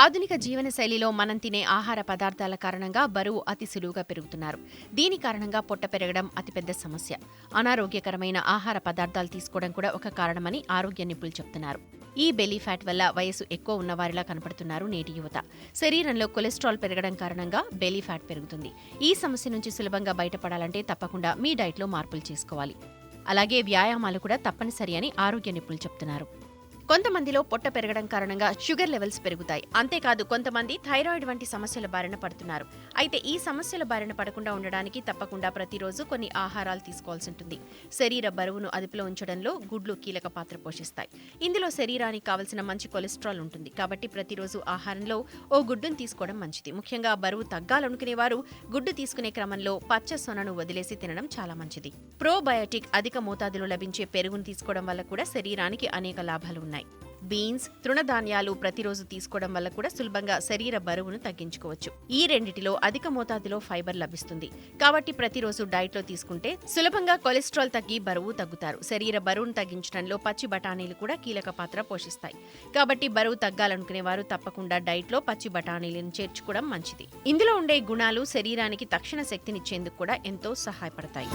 ఆధునిక జీవన శైలిలో మనం తినే ఆహార పదార్థాల కారణంగా బరువు అతి సులువుగా పెరుగుతున్నారు. దీని కారణంగా పొట్ట పెరగడం అతిపెద్ద సమస్య. అనారోగ్యకరమైన ఆహార పదార్థాలు తీసుకోవడం కూడా ఒక కారణమని ఆరోగ్య నిపుణులు చెప్తున్నారు. ఈ బెలీ ఫ్యాట్ వల్ల వయసు ఎక్కువ ఉన్నవారిలా కనపడుతున్నారు నేటి యువత. శరీరంలో కొలెస్ట్రాల్ పెరగడం కారణంగా బెలీ ఫ్యాట్ పెరుగుతుంది. ఈ సమస్య నుంచి సులభంగా బయటపడాలంటే తప్పకుండా మీ డైట్లో మార్పులు చేసుకోవాలి. అలాగే వ్యాయామాలు కూడా తప్పనిసరి అని ఆరోగ్య నిపుణులు చెప్తున్నారు. కొంతమందిలో పొట్ట పెరగడం కారణంగా షుగర్ లెవెల్స్ పెరుగుతాయి. అంతేకాదు కొంతమంది థైరాయిడ్ వంటి సమస్యల బారిన పడుతున్నారు. అయితే ఈ సమస్యల బారిన పడకుండా ఉండడానికి తప్పకుండా ప్రతిరోజు కొన్ని ఆహారాలు తీసుకోవాల్సి ఉంటుంది. శరీర బరువును అదుపులో ఉంచడంలో గుడ్లు కీలక పాత్ర పోషిస్తాయి. ఇందులో శరీరానికి కావలసిన మంచి కొలెస్ట్రాల్ ఉంటుంది. కాబట్టి ప్రతిరోజు ఆహారంలో ఓ గుడ్డును తీసుకోవడం మంచిది. ముఖ్యంగా బరువు తగ్గాలనుకునే వారు గుడ్డు తీసుకునే క్రమంలో పచ్చ సొనను వదిలేసి తినడం చాలా మంచిది. ప్రోబయోటిక్ అధిక మోతాదులో లభించే పెరుగును తీసుకోవడం వల్ల కూడా శరీరానికి అనేక లాభాలు ఉన్నాయి. ఉన్నాయి. బీన్స్ తృణధాన్యాలు ప్రతిరోజు తీసుకోవడం వల్ల కూడా సులభంగా శరీర బరువును తగ్గించుకోవచ్చు. ఈ రెండిటిలో అధిక మోతాదులో ఫైబర్ లభిస్తుంది. కాబట్టి ప్రతిరోజు డైట్లో తీసుకుంటే సులభంగా కొలెస్ట్రాల్ తగ్గి బరువు తగ్గుతారు. శరీర బరువును తగ్గించడంలో పచ్చి బఠానీలు కూడా కీలక పాత్ర పోషిస్తాయి. కాబట్టి బరువు తగ్గాలనుకునే వారు తప్పకుండా డైట్లో పచ్చి బఠానీలను చేర్చుకోవడం మంచిది. ఇందులో ఉండే గుణాలు శరీరానికి తక్షణ శక్తినిచ్చేందుకు కూడా ఎంతో సహాయపడతాయి.